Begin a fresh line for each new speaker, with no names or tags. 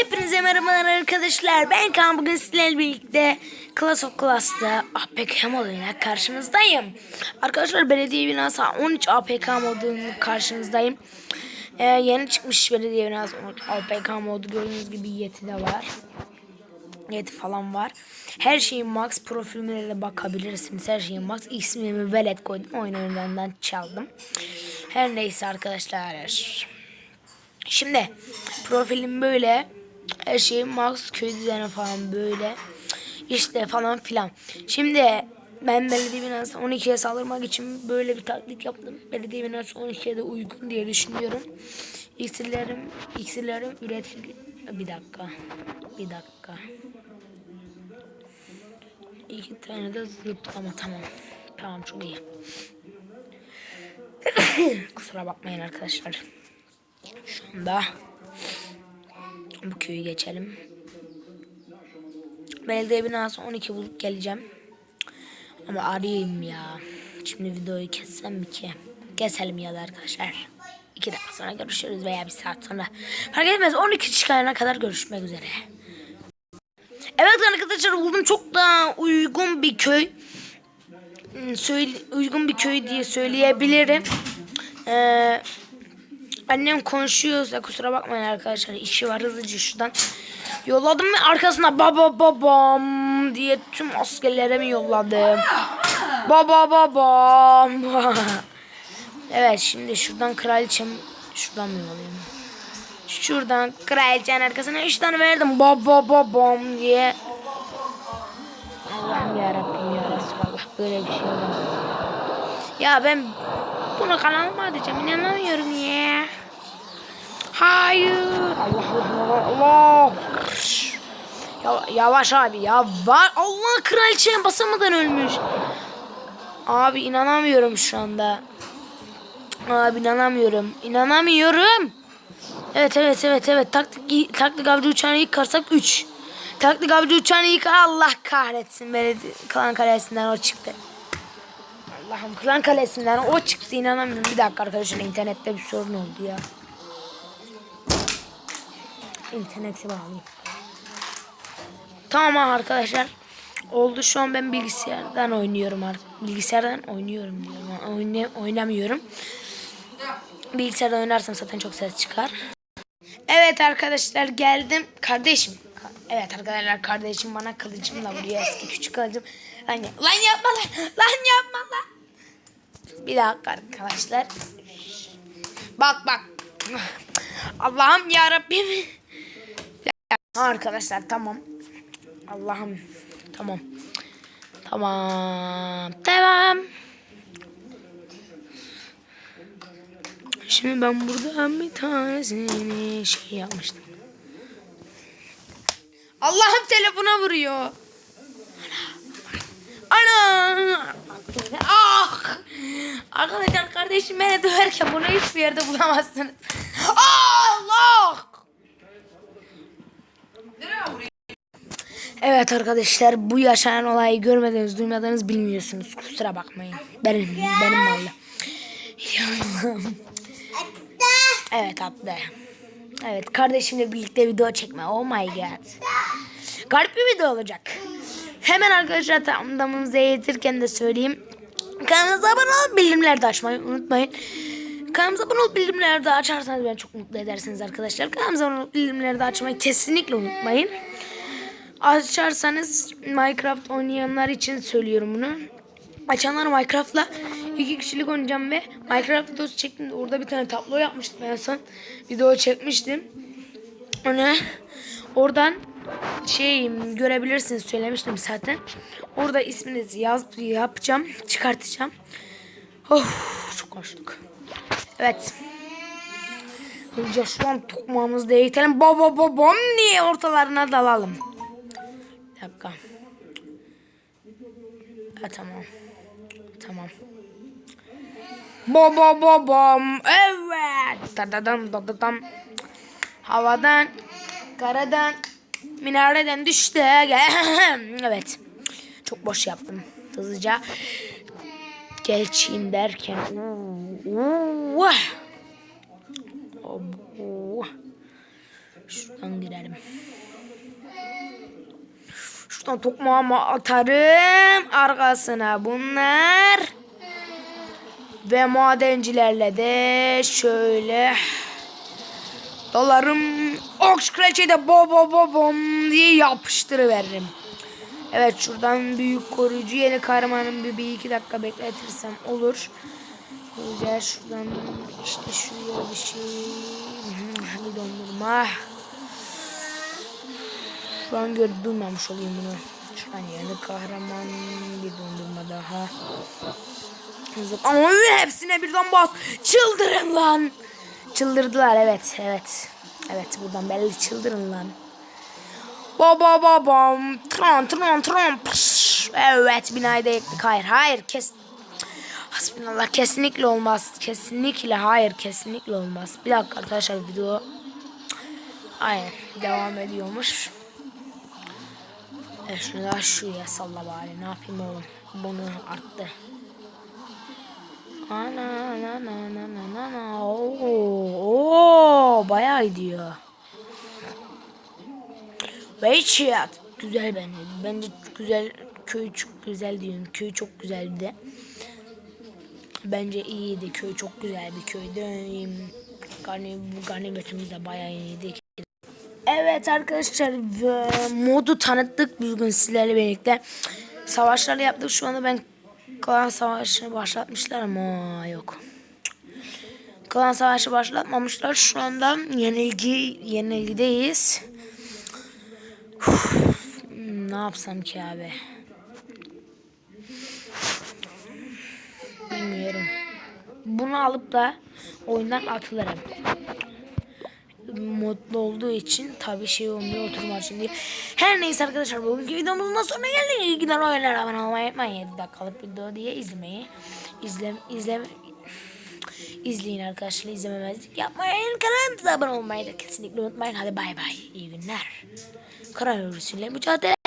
Hepinize merhabalar arkadaşlar. Ben Kaan bugün sizlerle birlikte Class of Class'ta APK moduyla karşınızdayım. Arkadaşlar belediye binası 13 APK modunun karşınızdayım. Ee, yeni çıkmış belediye binası 13 APK modu gördüğünüz gibi Yeti de var. Yeti falan var. Her şeyin max profilime de bakabilirsiniz. Her şeyin max. İsmimi velet koydum. Oyun oyunlarından çaldım. Her neyse arkadaşlar. Şimdi profilim böyle. Her şey Max köy düzeni falan böyle. İşte falan filan. Şimdi ben belediye binası 12'ye saldırmak için böyle bir taktik yaptım. Belediye binası 12'ye de uygun diye düşünüyorum. İksirlerim, iksirlerim üretil... Bir dakika. Bir dakika. İki tane de zıplama tamam. Tamam çok iyi. Kusura bakmayın arkadaşlar. Şu anda bu köyü geçelim. Belediye binası 12 bulup geleceğim. Ama arayayım ya. Şimdi videoyu kessem mi ki? Keselim ya da arkadaşlar. 2 dakika sonra görüşürüz veya bir saat sonra. Fark etmez 12 çıkarana kadar görüşmek üzere. Evet arkadaşlar buldum çok daha uygun bir köy. Hmm, Söyle, uygun bir köy diye söyleyebilirim. Eee Annem konuşuyorsa kusura bakmayın arkadaşlar işi var hızlıca şuradan yolladım ve arkasına baba babam diye tüm askerlere mi yolladım baba babam evet şimdi şuradan kraliçem şuradan mı yollayayım şuradan kraliçenin arkasına üç tane verdim. Baba babam diye. Allah'ım yarabbim ya böyle bir şey olamaz ya ben bunu kanalıma atacağım inanamıyorum ya. Hayır. Allah Allah Allah. Ya, yavaş abi ya var. Allah kraliçeye basamadan ölmüş. Abi inanamıyorum şu anda. Abi inanamıyorum. İnanamıyorum. Evet evet evet evet. Taktik taktik avcı uçağını yıkarsak 3. Taktik avcı uçağını yıkar Allah kahretsin. Belediye klan kalesinden o çıktı. Allah'ım klan kalesinden o çıktı inanamıyorum. Bir dakika arkadaşlar internette bir sorun oldu ya. İnterneti bağlayayım. Tamam arkadaşlar. Oldu şu an ben bilgisayardan oynuyorum artık. Bilgisayardan oynuyorum diyorum. Oyna, oynamıyorum. Bilgisayardan oynarsam zaten çok ses çıkar. Evet arkadaşlar geldim. Kardeşim. Evet arkadaşlar kardeşim bana kılıcımla vuruyor. Eski küçük kılıcım. Lan, lan yapma lan. Lan yapma lan. Bir dakika arkadaşlar. Bak bak. Allah'ım ya Rabbim. Arkadaşlar tamam. Allah'ım tamam. Tamam. Tamam. Şimdi ben buradan bir tanesini şey yapmıştım. Allah'ım telefona vuruyor. Ana. Ah. Arkadaşlar kardeşim beni döverken bunu hiçbir yerde bulamazsınız. Allah. Evet arkadaşlar bu yaşanan olayı görmediniz, duymadınız, bilmiyorsunuz. Kusura bakmayın. Benim benim Allah'ım. Evet attı. Evet kardeşimle birlikte video çekme. Oh my god. Garip bir video olacak. Hemen arkadaşlar tamamımıza yetirken de söyleyeyim. Kanalımıza abone olup bildirimleri de açmayı unutmayın. Kanalımıza abone olup bildirimleri de açarsanız beni çok mutlu edersiniz arkadaşlar. Kanalımıza abone olup bildirimleri de açmayı kesinlikle unutmayın. Açarsanız Minecraft oynayanlar için söylüyorum bunu. Açanlar Minecraft'la iki kişilik oynayacağım ve Minecraft videosu çektim orada bir tane tablo yapmıştım en son. Video çekmiştim. Onu oradan şey görebilirsiniz söylemiştim zaten. Orada isminizi yaz yapacağım, çıkartacağım. Of çok hoşluk. Evet. Hızlıca şu an tokmağımızı eğitelim. Baba babam diye ortalarına dalalım. Bir dakika. Ha, tamam. Tamam. Baba babam. Evet. Dadadam dadadam. Havadan, karadan, minareden düştü. evet. Çok boş yaptım. Hızlıca geçeyim derken. Şuradan girelim. Şuradan tokmağımı atarım. Arkasına bunlar. Ve madencilerle de şöyle dolarım ox de bo bo bo bom diye yapıştırıveririm. Evet şuradan büyük koruyucu yeni kahramanın bir, bir iki dakika bekletirsem olur. Güzel şuradan işte şuraya bir şey bir dondurma. Şu an gör duymamış olayım bunu. Şu an yeni kahraman bir dondurma daha. Ama hepsine birden bas. Çıldırın lan. Çıldırdılar evet evet. Evet buradan belli çıldırın lan. Baba babam. Tron tron tron. Pış. Evet binayı da yaktık. Hayır hayır kes. Hasbinallah kesinlikle olmaz. Kesinlikle hayır kesinlikle olmaz. Bir dakika arkadaşlar video. Aynen devam ediyormuş. E şunu da şuraya salla bari. Ne yapayım oğlum? Bunu arttı. Ana na na na na na na. Oo, oo bayağı gidiyor. Ve Çiyat. Güzel bence. Bence güzel. Köy çok güzel diyorum. Köy çok güzeldi. Bence iyiydi. Köy çok güzel bir köydü. Garni, bu ganimetimiz de bayağı iyiydi. Evet arkadaşlar ve modu tanıttık bugün sizlerle birlikte. Savaşları yaptık. Şu anda ben Klan Savaşı'nı başlatmışlar ama yok. Klan Savaşı başlatmamışlar. Şu anda yenilgi yenilgideyiz. Ne yapsam ki abi? Bilmiyorum. Bunu alıp da oyundan atılırım. Modlu olduğu için tabi şey olmuyor oturma için. Her neyse arkadaşlar bugünkü videomuzun da sonuna geldik. İyi günler oyunlar abone olmayı unutmayın. 7 dakikalık video diye izlemeyi. İzle, izle, izleyin arkadaşlar izlememezlik yapmayın. Kanalımıza abone olmayı da kesinlikle unutmayın. Hadi bay bay. İyi günler. Koronavirüsüyle mücadele.